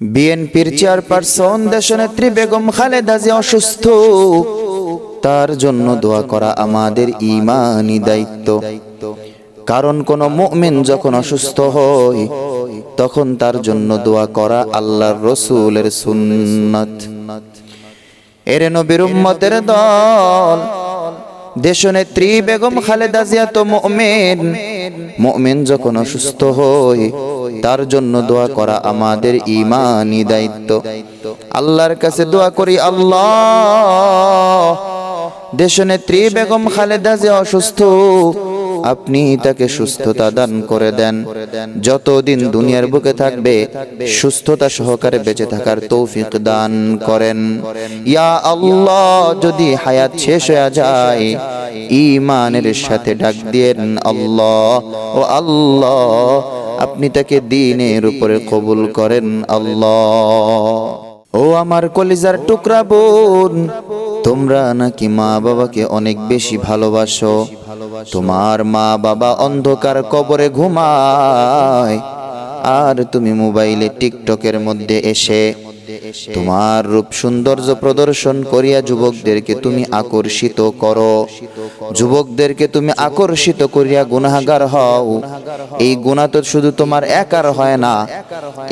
বিএনপির চেয়ারপারসন দেশনেত্রী বেগম খালেদা যে অসুস্থ। তার জন্য দোয়া করা আমাদের ইমানি দায়িত্ব। কারণ কোন মুমিন যখন অসুস্থ হয়, তখন তার জন্য দোয়া করা আল্লাহর রসুলের সুন্নাত। এর নবীর উম্মতের দল, দেশনেত্রী বেগম খালেদা জিয়া তো মুমিন। মুমিন যখন অসুস্থ হয়, তার জন্য দোয়া করা আমাদের ইমানই দায়িত্ব। আল্লাহর কাছে দোয়া করি, আল্লাহ। দেশনেত্রী বেগম খালেদা যে অসুস্থ আপনি তাকে সুস্থতা দান করে দেন। যতদিন দুনিয়ার বুকে থাকবে, সুস্থতা সহকারে বেঁচে থাকার তৌফিক দান করেন। ইয়া আল্লাহ, যদি হায়াত শেষ হয়ে যায় ইমানের সাথে ডাক দিয়েন আল্লাহ। ও আল্লাহ, আপনি তাকে দিনের উপরে কবুল করেন আল্লাহ। ও আমার কলিজার টুকরা বোন, তোমরা নাকি মা বাবাকে অনেক বেশি ভালোবাসো? তোমার মা বাবা অন্ধকার কবরে ঘুমায়, আর তুমি মোবাইলে টিকটকের মধ্যে এসে তোমার রূপ সৌন্দর্য প্রদর্শন করিয়া যুবকদেরকে তুমি আকর্ষিত করো। যুবকদেরকে তুমি আকর্ষিত করিয়া গুনাহগার হও। এই গুনাহ তো শুধু তোমার একার হয় না,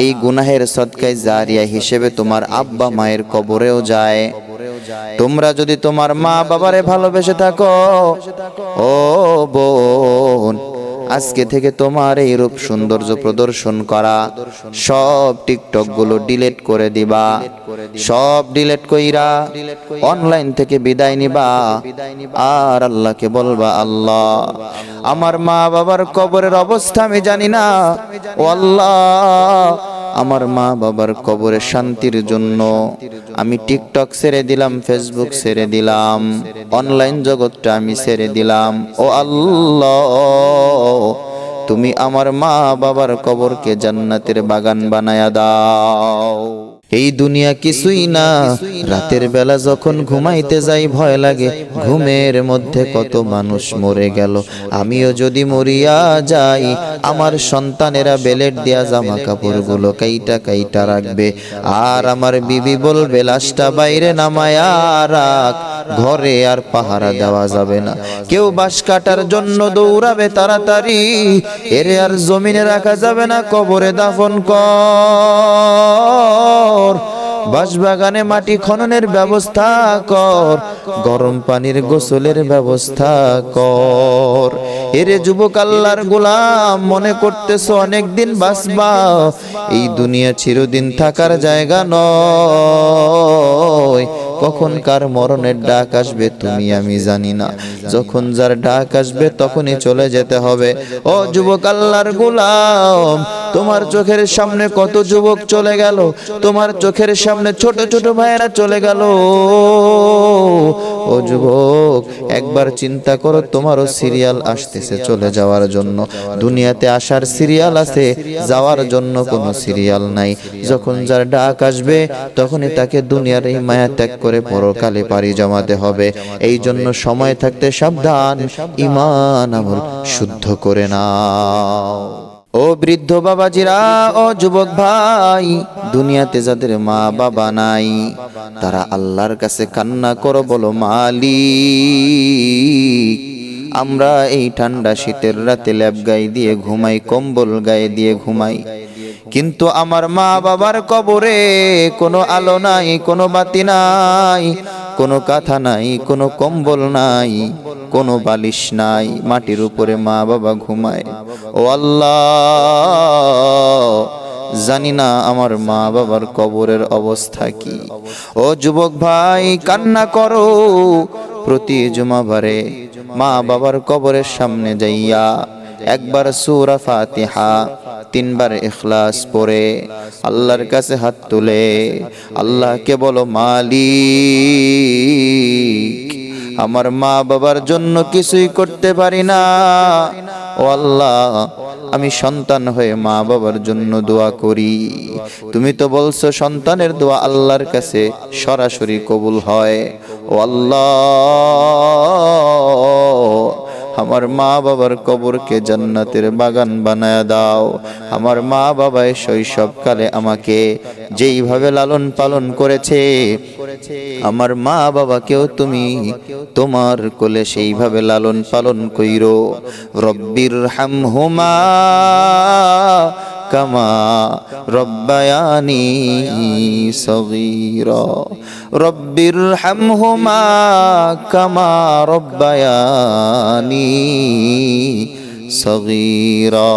এই গুনাহের সদকায় জারিয়া হিসেবে তোমার আব্বা মায়ের কবরেও যায়। তোমরা যদি তোমার মা বাবারে ভালোবেসে থাকো, ও বোন, আজকে থেকে তোমার এই রূপ সৌন্দর্য প্রদর্শন করা। সব টিকটকগুলো ডিলিট করে দিবা। সব ডিলেট কইরা অনলাইন থেকে বিদায় নিবা। আর আল্লাহকে বলবা, আল্লাহ, আমার মা বাবার কবরের অবস্থা আমি জানি না। ও আল্লাহ আমার মা বাবার কবরে শান্তির জন্য আমি টিকটক ছেড়ে দিলাম ফেসবুক ছেড়ে দিলাম অনলাইন জগৎটা আমি ছেড়ে দিলাম। ও আল্লাহ, তুমি আমার মা বাবার কবরকে জান্নাতের বাগান বানায়া দাও। এই দুনিয়া কিছুই না। রাতের বেলা যখন ঘুমাইতে যাই, ভয় লাগে। ঘুমের মধ্যে কত মানুষ মরে গেল। আমিও যদি মরিয়া যাই, আমার সন্তানেরা বেলেট দেয়া জামা কাপড়গুলো কাইটা কাইটা রাখবে। আর আমার বিবি বলবে, লাশটা বাইরে নামায়া রাখ। ঘরে আর পাহারা দেওয়া যাবে না। কেউ বাস কাটার জন্য দৌড়াবে তাড়াতাড়ি। এরে আর জমিনে রাখা যাবে না কবরে দাফন কর। বাঁশবাগানে মাটি খননের ব্যবস্থা কর। গরম পানির গোসলের ব্যবস্থা কর। এরে যুবক আল্লাহর গোলাম মনে করতেছ অনেক দিন বাঁচবা। এই দুনিয়া চিরদিন থাকার জায়গা নয়। কখন কার মরণের ডাক আসবে তুমি আমি জানি না। যখন যার ডাক আসবে তখনই চলে যেতে হবে। ও যুবক আল্লাহর গোলাম তোমার চোখের সামনে কত যুবক চলে গেল? তোমার চোখের সামনে ছোট ছোট ভাইয়েরা চলে গেল। ও যুবক, একবার চিন্তা করো, তোমারও সিরিয়াল আসতেছে চলে যাওয়ার জন্য। দুনিয়াতে আসার সিরিয়াল আছে, যাওয়ার জন্য কোনো সিরিয়াল নাই। যখন যার ডাক আসবে, তখনই তাকে দুনিয়ার এই মায়া ত্যাগ করে পরকালে পাড়ি জমাতে হবে। এই জন্য সময় থাকতে সাবধান, ইমান আমল শুদ্ধ করে নাও। ও বৃদ্ধ বাবাজিরা, ও যুবক ভাই, দুনিয়াতে যাদের মা বাবা নাই, তারা আল্লাহর কাছে কান্না করো বলো, মালিক, আমরা এই ঠান্ডা শীতের রাতে ল্যাব গায়ে দিয়ে ঘুমাই, কম্বল গায়ে দিয়ে ঘুমাই। কিন্তু আমার মা বাবার কবরে কোনো আলো নাই, কোনো বাতি নাই। কোনো কাঁথা নাই, কোনো কম্বল নাই, কোনো বালিশ নাই, মাটির উপরে মা বাবা ঘুমায়। ও আল্লাহ, জানি না আমার মা বাবার কবরের অবস্থা কি। ও যুবক ভাই, কান্না করো, প্রতি জুমাবারে মা বাবার কবরের সামনে যাইয়া একবার সূরা ফাতিহা তিনবার ইখলাস পরে আল্লাহর কাছে হাত তুলে, আল্লাহকে বলো, মালিক, আমার মা বাবার জন্য কিছুই করতে পারি না। ও আল্লাহ, আমি সন্তান হয়ে মা বাবার জন্য দোয়া করি। তুমি তো বলছো, সন্তানের দোয়া আল্লাহর কাছে সরাসরি কবুল হয়। ও আল্লাহ আমার মা বাবার কবরকে জান্নাতের বাগান বানায় দাও। আমার মা বাবায় শৈশবকালে আমাকে যেইভাবে লালন পালন করেছে, আমার মা বাবাকেও তুমি তোমার কোলে সেইভাবে লালন পালন কইরো। রব্বির হামহুমা কামা রব্বায়ানি সগীরা। রব্বির হামহুমা কামা রব্বায়ানি সগীরা।